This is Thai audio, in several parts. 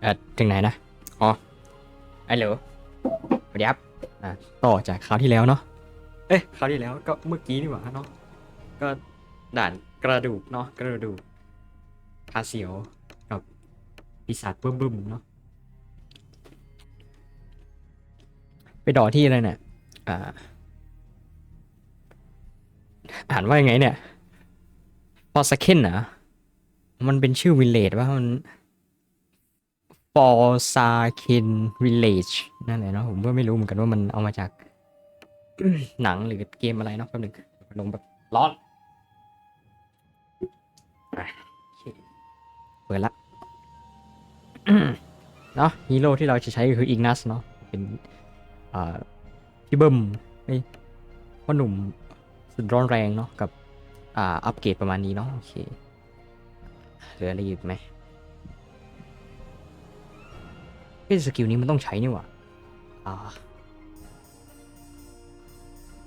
เอ่อถึงไหนนะ อ๋อไอ้เหลสวัสดีครับ อ่า ต่อจากคราวที่แล้วเนาะ เอ้ยคราวที่แล้วก็เมื่อกี้นี่หว่าเนาะ ก็ด่านกระดูกเนาะ กระดูกพาเสียวกับปีศาจบึ้มบึ้มๆเนาะ ไปดอที่อะไรเนี่ย อ่า อ่านว่ายังไงเนี่ย พอสักเคนนะ มันเป็นชื่อวิลเลจว่ามันฟอร์ซาเคนวิลเลจนั่นแหละเนาะผมก็ไม่รู้เหมือนกันว่ามันเอามาจาก หนังหรือเกมอะไรเนาะแป๊บหนึงลงแบบร้อนอะโอเคเปิดละเนาะฮีโร่ที่เราจะใช้ก็คืออิกนัสเนาะเป็นอ่าพี่เบิ้มไอ้ยพ่อหนุ่มสุดร้อนแรงเนาะกับอ่าอัปเกรดประมาณนี้เนาะโอเค เหลืออะไรอีกไหมเฮ้ยสกิลนี้มันต้องใช้นี่หว่าอ่า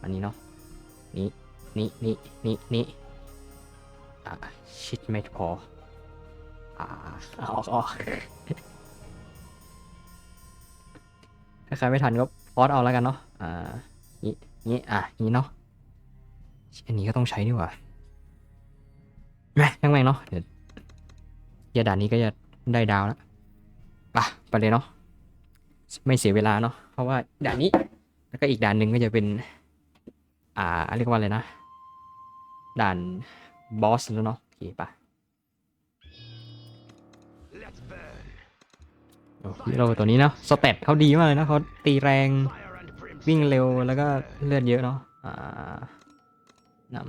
อันนี้เนาะ นี่ นี่ นี่ นี่ นี่ อ่า ชิดไม่พอ อ่าเอาออกออกถ้าใครไม่ทันก็พอดเอาแล้วกันเนาะ อ่า นี่ นี่ อะนี่เนาะ อันนี้ก็ต้องใช้นี่หว่าแม่ยังไงเนาะ เดี๋ยว ยวด่านนี้ก็จะได้ดาวแล้วปะไปเลยเนาะไม่เสียเวลาเนาะเพราะว่าด่านนี้แล้วก็อีกด่านหนึ่งก็จะเป็น อ่าเรียกว่าอะไรนะ ด่านบอสแล้วเนาะโอเคปะโอ้ฮีโร่ตัวนี้เนาะสเตตเขาดีมากเลยนะเขาตีแรงวิ่งเร็วแล้วก็เลือดเยอะเนาะอ่านำ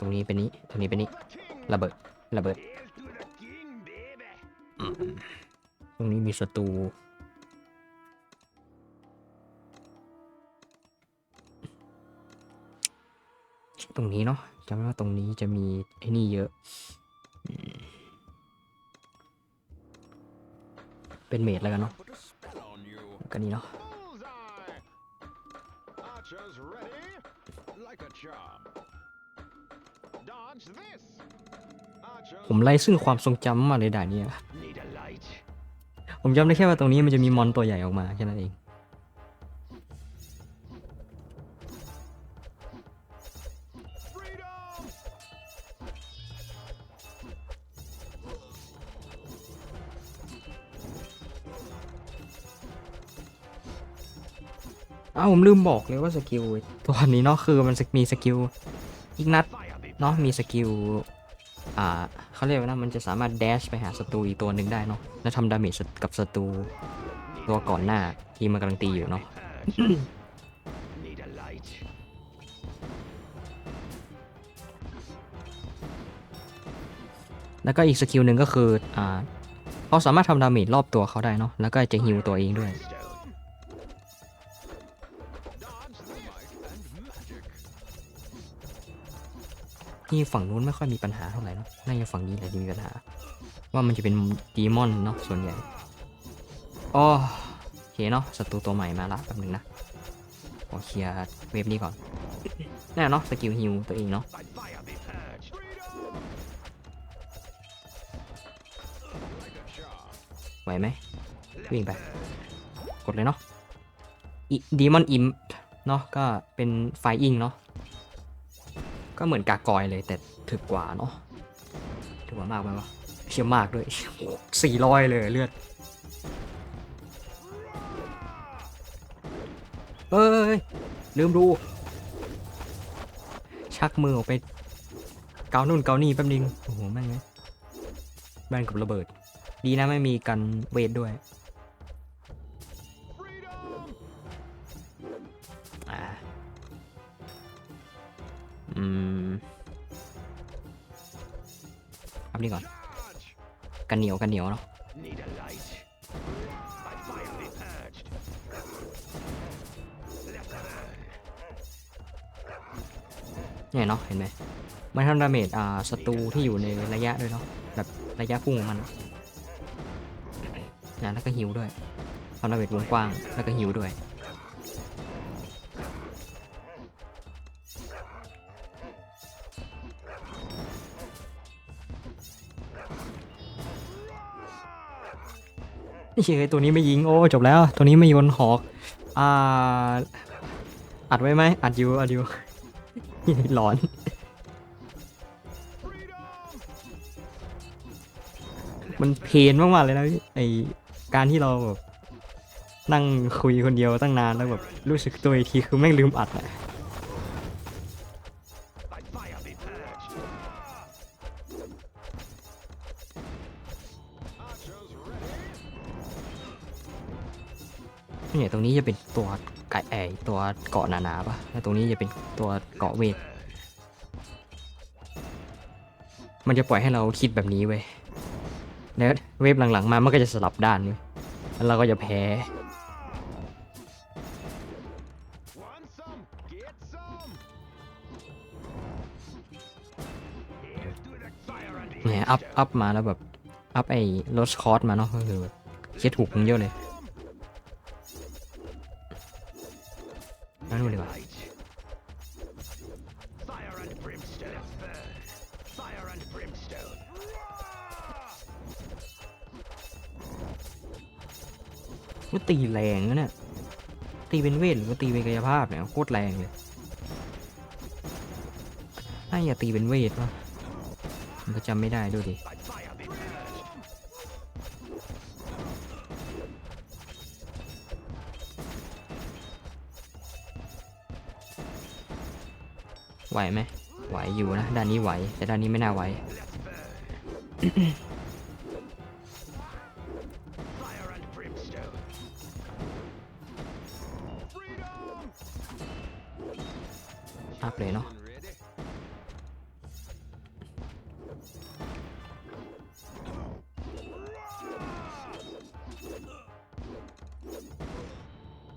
ตรงนี้เป็นนี้ ตรงนี้เป็นนี้ ระเบิด ระเบิด ตรงนี้มีศัตรู ตรงนี้เนาะจำได้ว่าตรงนี้จะมีไอ้นี่เยอะ เป็นเมดแล้วกันเนาะก็นี่เนาะ Archers ready? Like a charm. ผมไล่ซึ่งความทรงจำมาเลยด่านเนี้ยผมจำได้แค่ว่าตรงนี้มันจะมีมอนตัวใหญ่ออกมาแค่นั้นเอง อ้าวผมลืมบอกเลยว่าสกิลตัวนี้เนาะคือมันมีสกิลอีกนัด เนาะมีสกิลอ่าเขาเรียกว่านะมันจะสามารถ dash ไปหาศัตรูอีกตัวหนึ่งได้เนาะแล้วทำดาเมจกับศัตรูตัวก่อนหน้าที่มันกำลังตีอยู่เนาะแล้วก็อีกสกิลหนึ่งก็คืออ่าเขาสามารถทำดาเมจรอบตัวเขาได้เนาะแล้วก็จะฮิวตัวเองด้วย ที่ฝั่งนู้นไม่ค่อยมีปัญหาเท่าไหร่เนาะน่าจะฝั่งนี้แหละที่มีปัญหา ว่ามันจะเป็นดีมอนเนาะส่วนใหญ่อ๋อโอเคเนาะศัตรูตัวใหม่มาละแป๊บนึงนะขอเคลียร์เวฟนี้ก่อนแน่เนาะสกิลฮิวตัวเองเนาะไหวไหมวิ่งไป กดเลยเนาะดีมอนอิมเนาะก็เป็นไฟอิงเนาะ ก็เหมือนกากอยเลยแต่ถึกกว่าเนาะถือว่ามากไหมวะเชี่ยมากด้วยสี่ร้อยเลยเลือดเอ้ยลืมดู ชักมือออกไป เกานู่นเกานี่แป๊บนึง โอ้โห แม่งเลยแบนกับระเบิด ดีนะไม่มีกันเวทด้วย อืมอัพนี่ก่อน กันเหนียวกันเหนียวเนาะเนี่ยเนาะเห็นไหมมันทำดาเมจอ่าศัตรูที่อยู่ในระยะด้วยเนาะแบบระยะพุ่งของมันนะแล้วก็ฮิวด้วยทำดาเมจวงกว้างแล้วก็ฮิวด้วย เฮ้ยตัวนี้ไม่ยิงโอ้จบแล้ว ตัวนี้ไม่โยนหอกอ่าอัดไว้ไหมอัดอยู่อัดอยู่หลอนมันเพลนมากๆเลยนะไอการที่เราแบบนั่งคุยคนเดียวตั้งนานแล้วแบบรู้สึกตัวอีกทีคือแม่งลืมอัดอะ เนี่ยตรงนี้จะเป็นตัวไก่ไอตัวเกาะหนาๆปะแล้วตรงนี้จะเป็นตัวเกาะเวท มันจะปล่อยให้เราคิดแบบนี้เว้ยแล้วเวฟหลังๆมามันก็จะสลับด้านเว้ยแล้วเราก็จะแพ้เนี่ยอัพอัพมาแล้วแบบ อัพไอ้ลดคอร์สมาเนาะก็คือแบบเคียถูกมึงเยอะเลย นั่นดูดีกว่า light. Fire and brimstone. Fire and brimstone. ว่าตีแรงนะเนี่ยตีเป็นเวทหรือว่าตีเป็นกายภาพเนี่ยโคตรแรงเลยน่าอย่าตีเป็นเวทวะมันก็จำไม่ได้ด้วยดิ วไหมไหวอยู่นะ ด้านนี้ไหว แต่ด้านนี้ไม่น่าไหว อัพเลยเนาะ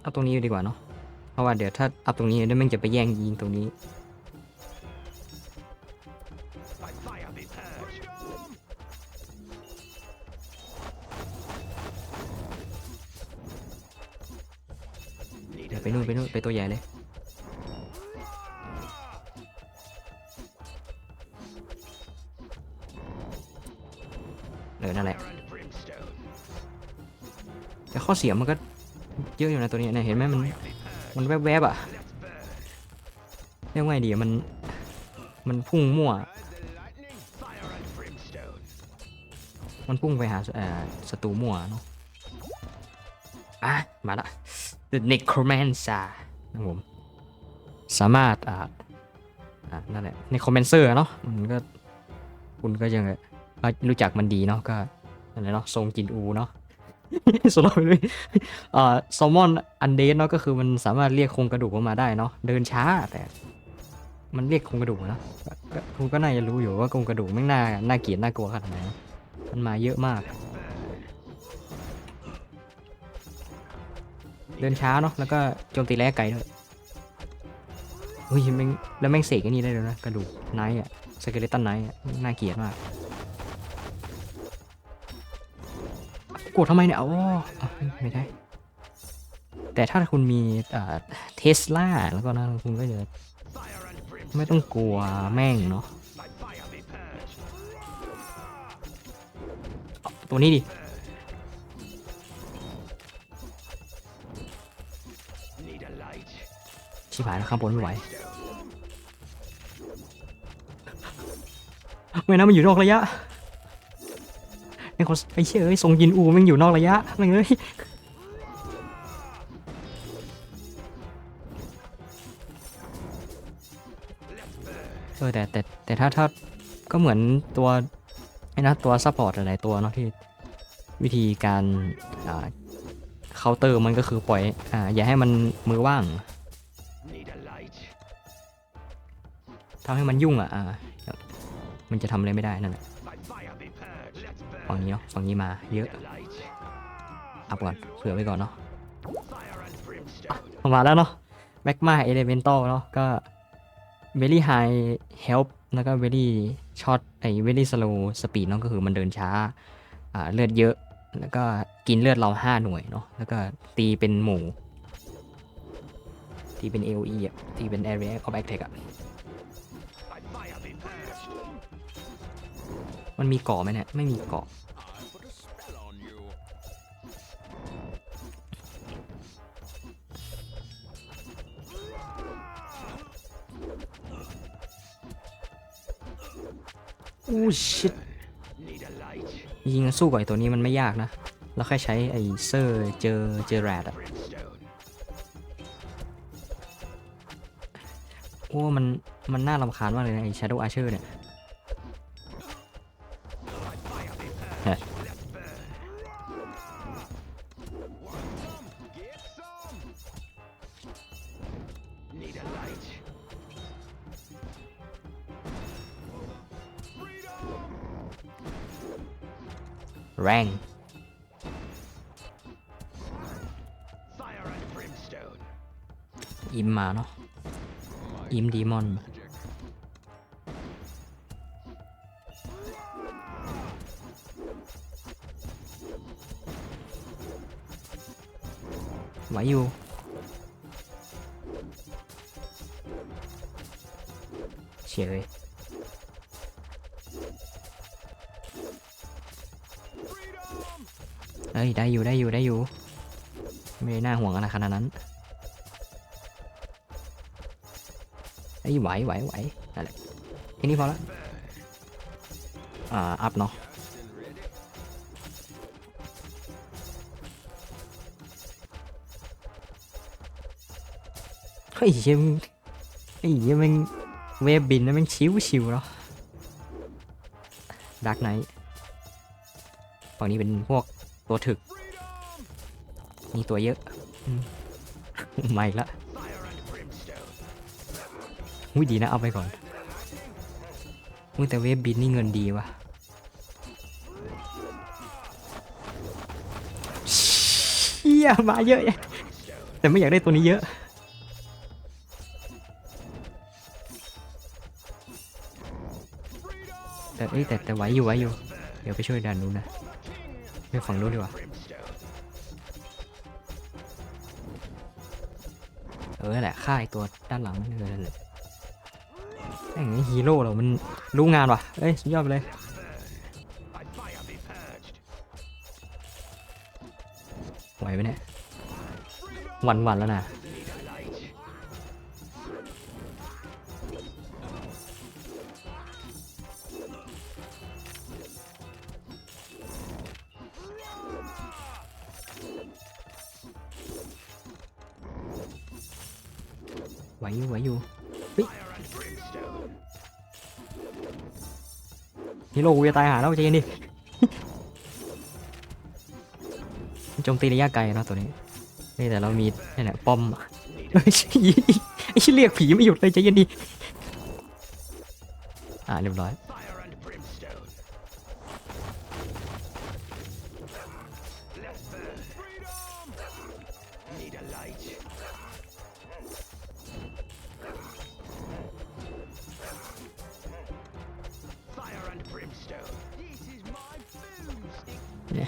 เอาตรงนี้ดีกว่าเนาะ เพราะว่าเดี๋ยวถ้าเอัพตรงนี้เดี๋ยวมันจะไปแย่งยิงตรงนี้ ตัวใหญ่เลยเออนั่นแหละแต่ข้อเสียมันก็เยอะอยู่นะตัวนี้เนี่ยเห็นไหมมันมันแวบๆอะเรียกว่าไงดีมันมันพุ่งมั่ว มันพุ่งไปหาศัตรูมั่วเนาะอะมาละ The Necromancer นะผมสามารถอ่าอ่านั่นแหละ Necromancer อะเนาะมันก็คุณก็ยังรู้จักมันดีเนาะก็นั่นแหละเนาะทรงจินอูเนาะสโลว์ไปเลยอ่าแซลมอนอันเดนเนาะก็คือมันสามารถเรียกโครงกระดูกออกมาได้เนาะเดินช้าแต่ มันเรียกโครงกระดูกเนาะคุณก็น่าจะรู้อยู่ว่าโครงกระดูกไม่น่าน่าเกลียดน่ากลัวขนาดไหนมันมาเยอะมาก เดินช้าเนาะแล้วก็โจมตีระยะไกลด้วยเฮ้ยแม่งแล้วแม่งเสกอันนี้ได้เลยนะกระดูกไนท์อะสเกเลตันไนท์อะน่าเกลียดมากกดทำไมเนี่ยอ๋อไม่ได้ แต่ถ้าคุณมีเทสลาแล้วก็นะคุณก็จะไม่ต้องกลัวแม่งเนาะตัวนี้ดิ ชิบหายแล้วข้างบนไม่ไหวไม่นะมันอยู่นอกระยะไอ้คนไอ้เชี่ยเอ้ยทรงยินอูมันอยู่นอกระยะแม่งเอ้ยเออแต่แต่แต่ถ้าถ้าก็เหมือนตัวไอ้นะตัวซัพพอร์ตหลายตัวเนาะที่วิธีการเคาน์เตอร์มันก็คือปล่อยอ่าอย่าให้มันมือว่าง ทำให้มันยุ่งอะอ่ามันจะทำอะไรไม่ได้นั่นแหละฝั่งนี้เนาะฝั่งนี้มาเยอะ Need a light. อัพก่อนเผื่อไว้ก่อนเนาะออกมาแล้วเนาะแมกมาเอเลเมนต l เนาะก็ very high help แล้วก็ very short ไอ้ very slow speed เนาะก็คือมันเดินช้าอ่าเลือดเยอะ แล้วก็กินเลือดเรา5หน่วยเนาะแล้วก็ตีเป็นหมู่ตีเป็น AOE อะตีเป็น area of attack อะ มันมีเกาะไหมเนี่ย ไม่มีเกาะอู้ชิดยิงสู้กับไอตัวนี้มันไม่ยากนะ เราแค่ใช้ไอเซอร์เจอเจอแรดอะโอ้ มัน มันน่ารำคาญมากเลยนะไอ Shadow Archer เนี่ย แรงอิมมาเนาะอิมดีมอนไหวอยู่เฉย เอ้ยได้อยู่ได้อยู่ได้อยู่ ไม่ได้น่าห่วงอะไรขนาดนั้นไอ้ยไหวไหวไหวนั่นแหละแค่นี้พอละอ่าอัพเนาะเฮ้ยเหี้ยมึงไอ้เหี้ยมึงเวฟบินนะมึงชิวชิวเนาะดักไนท์ฝั่งนี้เป็นพวก ตัวถึก มีตัวเยอะอืมมาอีกละอุ้ยดีนะเอาไปก่อนอุ้ยแต่เวฟบินนี่เงินดีวะเชี่ยมาเยอะแยะแต่ไม่อยากได้ตัวนี้เยอะแต่เอ้ยแต่แต่ไหวอยู่ไหวอยู่ เดี๋ยวไปช่วยดันนู้นนะ ไปฝั่งนู้นดีกว่า เออแหละฆ่าไอตัวด้านหลังนั่นเลยนั่นแม่งไอ้ฮีโร่เรามันรู้งานว่ะ เอ้ยสุดยอดไปเลย ไหวไหมเนี่ยหวันวันๆแล้วนะ อยู่ไหวอยู่ฮีโร่กูจะตายหาแล้วใจเย็นดิโจมตีระยะไกลเนะตัวนี้เฮ้ยแต่เรามีนี่แหละป้อมเฮ้ยไอ้เรียกผีไม่หยุดเลยใจเย็นดิอ่าเรียบร้อย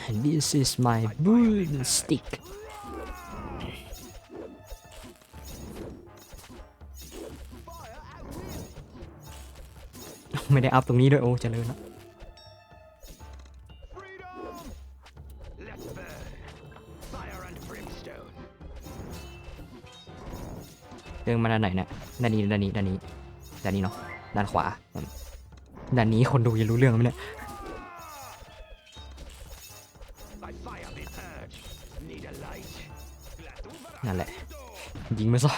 This is my boomstick ไม่ได้อัพตรงนี้ด้วยโอ้เจริญละเดินมาด้านไหนเนี่ยด้านนี้ด้านนี้ด้านนี้ด้านนี้เนาะด้านขวาด้านนี้คนดูจะรู้เรื่องไหมเนี่ย งมาซะ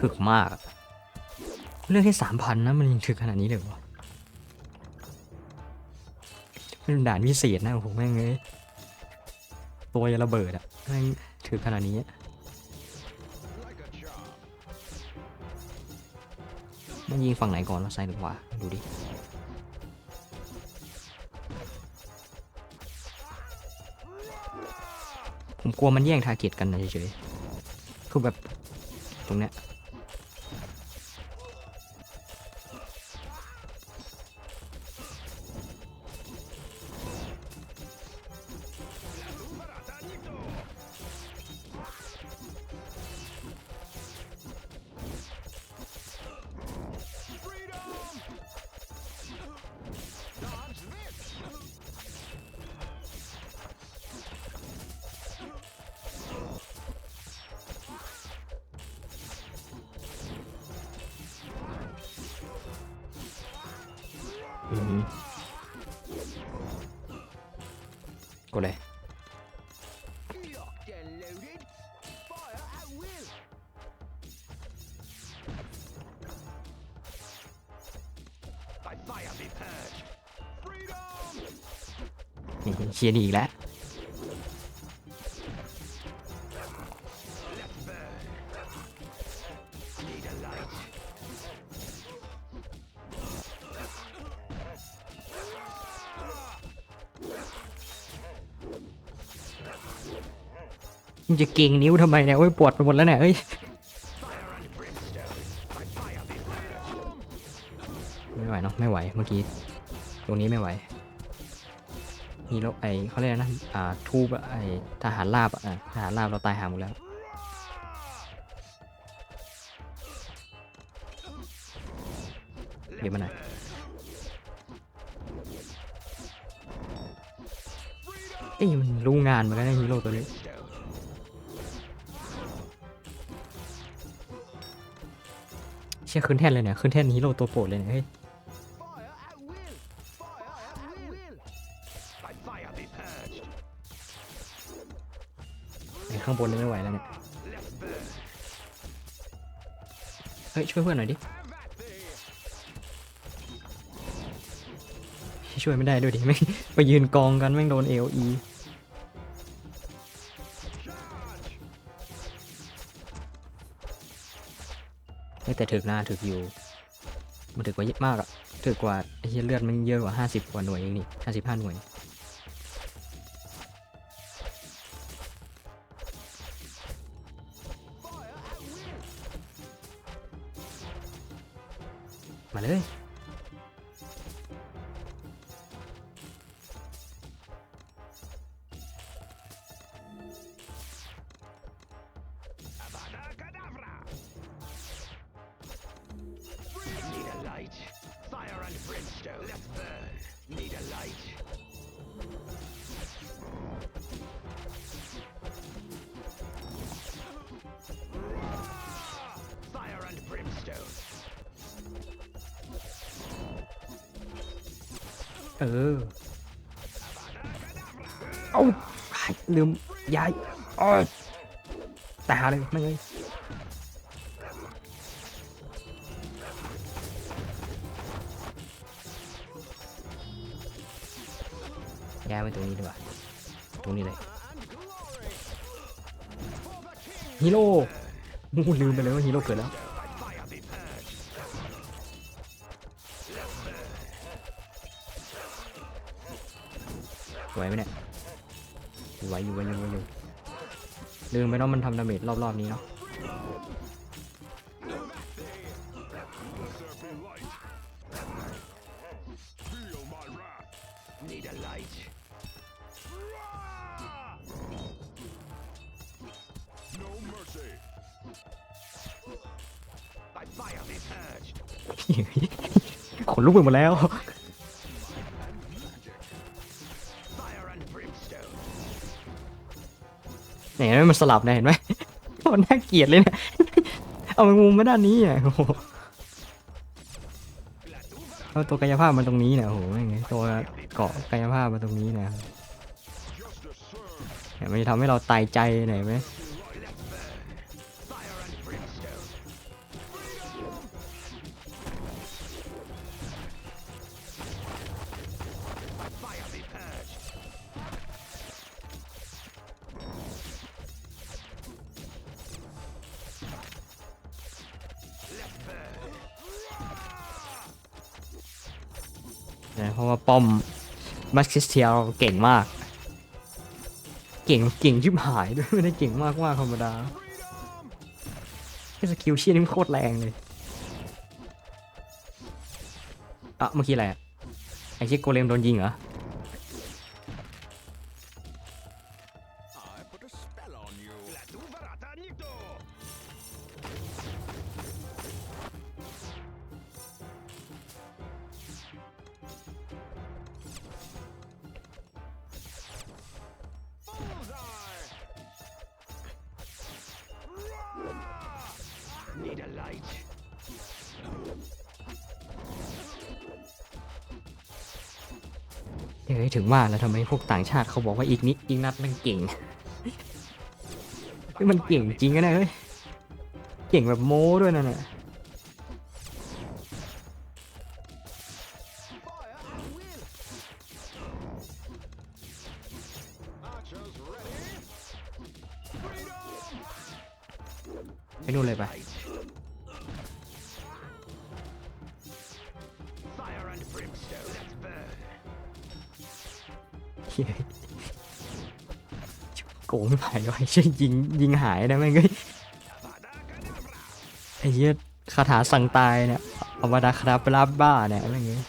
ถึกมาก เรื่องแค่สามพันนะมันยังถึกขนาดนี้เลยวะเป็นด่านพิเศษนะโอ้โหแม่งเลยตัวจะระเบิดอะแม่งถึกขนาดนี้ ยิงฝั่งไหนก่อนวะซ้ายหรือขวาดูดิผมกลัวมันแย่งทาร์เก็ตกันนะเฉยๆคือแบบตรงเนี้ย ก็เลยเชียร์นี่อีกแล้ว มึงจะเก่งนิ้วทำไมเนี่ยโอ้ยปวดไปหมดแล้วเนี่ยเอ้ยไม่ไหวเนาะไม่ไหวเมื่อกี้ตรงนี้ไม่ไหวฮีโร่ไอเขาเรียกอะไรนะอ่าทูบอะไอทหารราบอะอะทหารราบเราตายหาหมดแล้วเดี๋ยวมาหน่อยเอ้ยมันรู้งานเหมือนกันนะฮีโร่ตัวนี้ เชี่ยขึ้นแท่นเลยเนี่ยขึ้นแท่นฮีโร่ตัวโปรดเลยเนี่ยเฮ้ยข้างบนนี่ไม่ไหวแล้วเนี่ยเฮ้ยช่วยเพื่อนหน่อยดิช่วยไม่ได้ด้วยดิไม่ไปยืนกองกันแม่งโดนเฮ้ย แต่ถึกหน้าถึกอยู่ มันถึกกว่าเยอะมากอะถึกกว่าไอ้เลือดมันเยอะกว่า 50 กว่าหน่วยเองนี่55หน่วยมาเลย เออ เอาหายลืมย้ายอ้อยแต่หาเลยไม่งเลยย้ายไปตรงนี้ดีกว่า ตรงนี้เลยฮีโร่โอ้โหลืมไปเลยว่าฮีโร่เกิดแล้ว ไหวไหมเนี่ยไหวอยู่ไหวอยู่ไหวอยู่ลืมไปเนาะมันทำดาเมจรอบๆนี้เนาะ Feel my wrath. Need a light. No mercy. By fire be purged. ขนลุกไปหมดแล้ว เนี่ยมันสลับนะเห็นไหมโคตรน่าเกลียดเลยเนี่ยเอาไปมุมมาด้านนี้อะโอ้โหเอาตัวกายภาพมันตรงนี้นะโอ้โหยังไงตัวเกาะกายภาพมาตรงนี้นะเนี่ยมันจะทำให้เราตายใจหนไหม นะเพราะว่าป้อมมัสคิสเทียลเก่งมาก เก่งเก่งชิบหายด้วยไม่ได้เก่งมากว่าธรรมดาแค่สกิลเชี่ยนี่โคตรแรงเลยอะเมื่อกี้อะไรอะไอ้ชิโกเลมโดนยิงเหรอ ถึงว่าแล้วทำไมพวกต่างชาติเขาบอกว่าอีกนิดอีกนัดมันเก่งมันเก่งจริงนะเฮ้ย เก่งแบบโม้ด้วยนะเนี่ย เลยเช่ยยิงยิงหายนะแม่งเอ้ยไอ้เหี้ยคาถาสั่งตายเนี่ยอวดาคราบลาบบ้าเนี่ยอะไรเงี้ย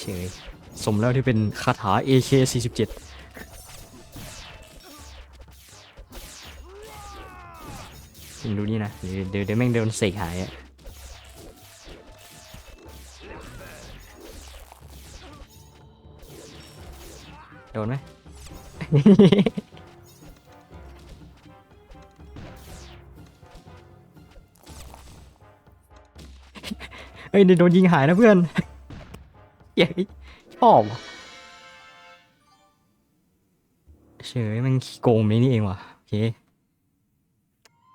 เฉยสมแล้วที่เป็นคาถา AK47 ดูนี่นะเดี๋ยวเดี๋ยวแม่งเดินเสกหายอะโดนไหมเฮ้ยเดี๋ยวโดนยิงหายนะเพื่อนเย้ชอบเฉยมันโกงนี้นี่เองว่ะโอเค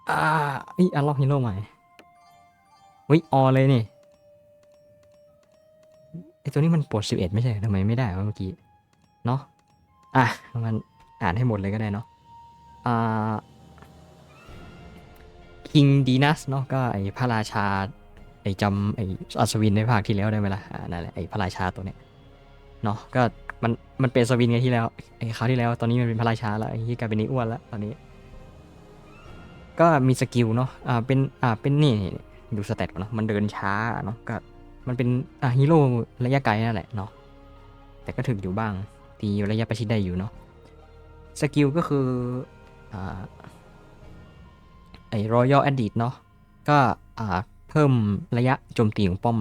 อ่าอีอันล็อกฮีโร่ใหม่วิออเลยนี่ไอตัวนี้มันปลดสิบเอ็ดไม่ใช่ทำไมไม่ได้วะเมื่อกี้ เนาะอะ มันอ่านให้หมดเลยก็ได้เนาะอ่าคิงดีนัสเนาะก็ไอพระราชา ไอจำไออัศวินในภาคที่แล้วได้ไหมล่ะอ่านั่นแหละไอพระราชาตัวเนี้ยเนาะก็มันมันเป็นอัศวินไงที่แล้วไอคราวที่แล้วตอนนี้มันเป็นพระราชาแล้วไอที่กลายเป็นนิอ้วนแล้วตอนนี้ ก็มีสกิลเนาะอ่าเป็นอ่าเป็นนี่ดูสเตตเนาะมันเดินช้าเนาะก็มันเป็นอ่าฮีโร่ระยะไกลนั่นแหละเนาะแต่ก็ถึกอยู่บ้างตีระยะประชิดได้อยู่เนาะสกิลก็คืออ่าไอ้ Royal Edit เนาะก็อ่าเพิ่มระยะโจมตีของป้อม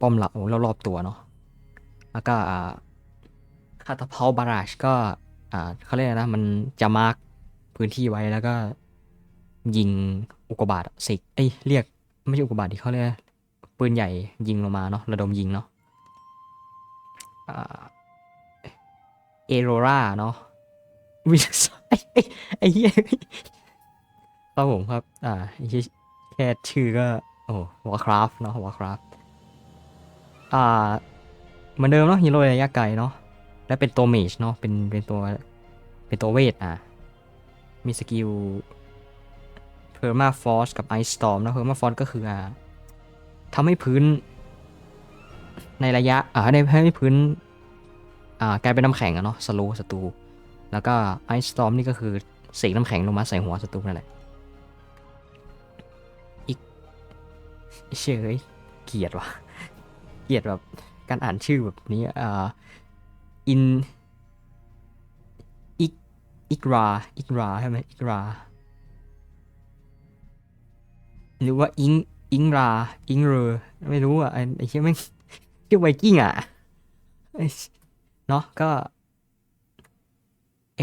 ป้อมเรารอบๆตัวเนาะแล้วก็อ่าคาตาพาบาราชก็อ่าเขาเรียกอะไรนะมันจะมาร์กพื้นที่ไว้แล้วก็ ยิงอุกกาบาตสิกเอ้ยเรียกไม่ใช่อุกกาบาตที่เขาเรียกปืนใหญ่ยิงลงมาเนาะระดมยิงเนาะเอโรราเนาะวิสไอ้ไอเหี้ยครับผมครับ อ่าแค่ชื่อก็ โอ้วอร์คราฟเนาะวอร์คราฟอ่าเหมือนเดิมเนาะฮีโร่ระยะไกลเนาะและเป็นตัวเมจเนาะเป็นเป็นตัวเป็นตัวเวทอะมีสกิล เพอร์มาฟอสกับไอสตอมนะเพอร์มาฟอสก็คืออ่าทำให้พื้น ในระยะอ่าในให้พื้นอ่ากลายเป็นน้ำแข็งอะเนาะสโลศัตรูแล้วก็ไอสตอมนี่ก็คือเสกน้ำแข็งลงมาใส่หัวศัตรูนั่นแหละอีกเฉยเกียดว่ะเกียดแบบการอ่านชื่อแบบนี้อ่าอินอิกอิกราอิกราใช่ไหมอิกรา หรือว่าอิงอิงราอิงเรอไม่รู้อะไอ้ไอ้เชี่ยแม่งชื่อไวกิ้งอะเนาะก็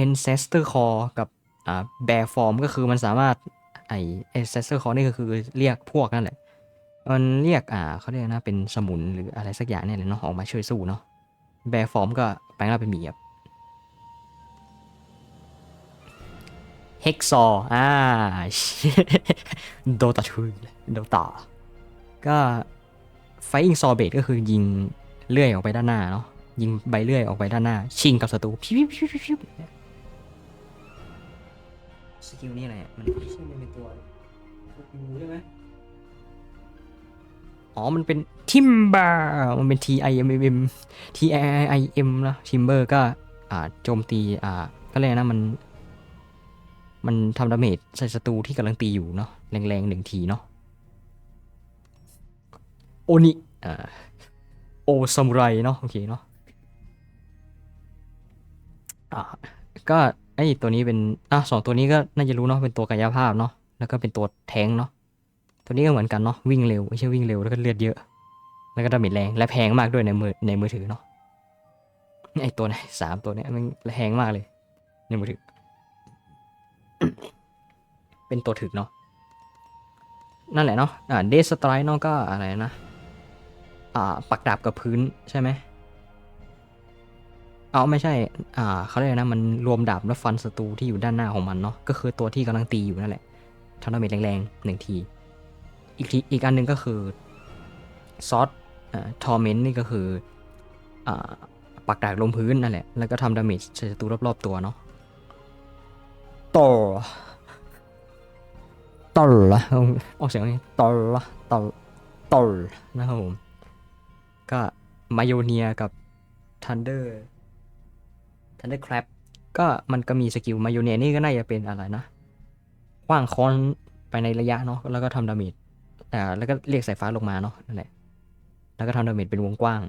ancestor core กับอ่า bear form ก็คือมันสามารถไอ้ ancestor core นี่ก็คือเรียกพวกนั่นแหละมันเรียกอ่าเขาเรียกนะเป็นสมุนหรืออะไรสักอย่างเนี่ยแหละเนาะออกมาช่วยสู้เนาะ bear form ก็แปลงร่างเป็นหมีครับ ฮกซอร์อ่าโดตาทูโดตาก็ไฟอิงซอเบตก็คือยิงเลื่อยออกไปด้านหน้าเนาะยิงใบเลื่อยออกไปด้านหน้า ชิงกับศัตรูพิวพิวพิวพิวสกิลนี่อะไรอะมันไม่ใช่มันเป็นตัวสกิลใช่ไหมอ๋อ มันเป็นทิมเบอร์มันเป็น T I M M T I I M นะทิมเบอร์ก็อ่าโจมตีอ่าก็เลยกนะมัน มันทำดาเมจใส่ศัตรูที่กำลังตีอยู่เนาะแรงๆหนึ่งทีเนาะโอนิอ่าโอซามูไรเนาะโอเคเนาะอ่าก็ไอตัวนี้เป็นอะสองตัวนี้ก็น่าจะรู้เนาะเป็นตัวกายภาพเนาะแล้วก็เป็นตัวแทงเนาะตัวนี้ก็เหมือนกันเนาะวิ่งเร็วไม่ใช่วิ่งเร็วแล้วก็เลือดเยอะ แล้วก็ดาเมจแรงและแพงมากด้วยในมือในมือถือเนาะไอตัวไหนสามตัวเนี้ยมันแพงมากเลยในมือถือ เป็นตัวถึกเนาะนั่นแหละเนาะอ่าเดสไตร์เนาะก็อะไรนะ อ่า ปักดาบกับพื้นใช่ไหมเอาไม่ใช่ อ่าเขาเรียกนะมันรวมดาบและฟันศัตรูที่อยู่ด้านหน้าของมันเนาะก็คือตัวที่กำลังตีอยู่นั่นแหละทำดาเมจแรงๆหนึ่งที อีกทีอีกอันหนึ่งก็คือซอสอ่าทอร์เมนต์นี่ก็คืออ่าปักดาบลงพื้นนั่นแหละ แล้วก็ทำดาเมจใส่ศัตรูรอบๆตัวเนาะ ต่อต่อละออกเสียงว่าไงต่อละต่อต่อนะครับผมก็มายเนียกับทันเดอร์ทันเดอร์ครับก็มันก็มีสกิลมายเนียนี่ก็น่าจะเป็นอะไรนะคว้างค้อนไปในระยะเนาะแล้วก็ทำดาเมจอ่าแล้วก็เรียกสายฟ้าลงมาเนาะนั่นแหละแล้วก็ทำดาเมจเป็นวงกว้าง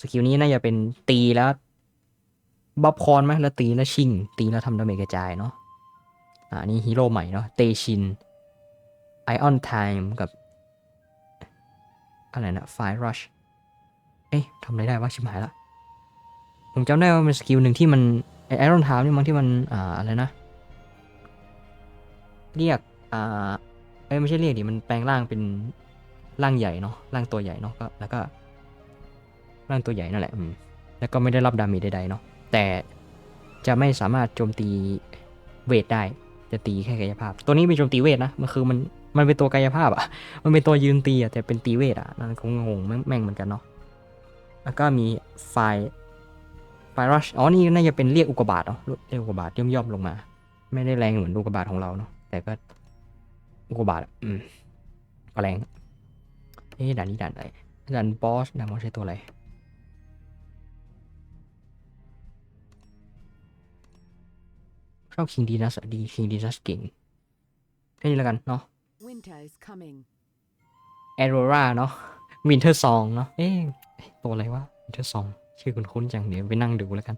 สกิลนี้น่าจะเป็นตีแล้วบัฟคอนไหมแล้วตีแล้วชิงตีแล้วทำดาเมจกระจายเนาะ อ่านี่ฮีโร่ใหม่เนาะเตชินไอออนไทม์กับ อะไรนะไฟรัชเอ๊ะทำอะไรได้วะชิบหายละผมจำได้ว่ามันสกิลหนึ่งที่มันไออรอนไทม์นี่มันที่มันอ่าอะไรนะ เรียกอ่าเอ้ยไม่ใช่เรียกดิมันแปลงร่างเป็นร่างใหญ่เนาะร่างตัวใหญ่เนาะก็แล้วก็ร่างตัวใหญ่นั่นแหละอืมแล้วก็ไม่ได้รับดาเมจใดๆเนาะแต่จะไม่สามารถโจมตีเวทได้ จะตีแค่กายภาพ ตัวนี้เป็นโจมตีเวทนะ มันคือมันมันเป็นตัวกายภาพอะมันเป็นตัวยืนตีอะแต่เป็นตีเวทอะนั่นคงงงแม่งเหมือนกันเนาะ แล้วก็มีไฟไฟรัช อ๋อ นี่น่าจะเป็นเรียกอุกกาบาตเนาะ เรียกอุกกาบาตย่อมย่อมๆลงมา ไม่ได้แรงเหมือนอุกกาบาตของเราเนาะ แต่ก็อุกกาบาตอะอืมก็แรงเอ๊ะด่านนี้ด่านอะไรด่านบอสด่านบอสใช้ตัวอะไร ชอบคิงดีนัสดีคิงดีนัสเก่งแค่นี้แล้วกันเนาะ Winter is coming. แอโรราเนาะวินเทอร์ซองเนาะเอ๊ะตัวอะไรวะวินเทอร์ซองชื่อคุ้นๆจังเดี๋ยวไปนั่งดูแล้วกัน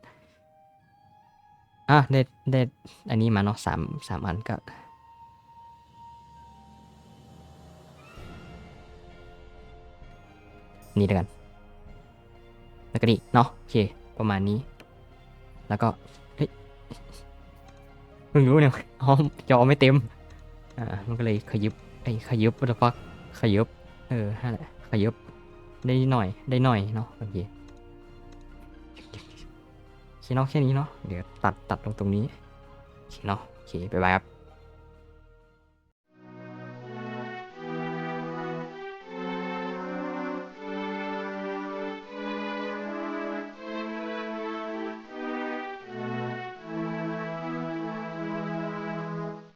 อะได้ได้อันนี้มาเนาะสามสามอันก็นี่แล้วกัน แล้วก็นี่เนาะโอเค ประมาณนี้ แล้วก็ เฮ้ย เพิ่งรู้เนี่ยอ๋อจอไม่เต็ม อ่า มันก็เลยขยิบไอ้ขยิบวัตฟักขยิบ เออฮะแหละขยิบ ได้หน่อย ได้หน่อยเนาะโอเคโอเคเนาะแค่นี้เนาะ เดี๋ยวตัดตัดลงตรงนี้โอเคเนาะโอเคบ๊ายบายครับ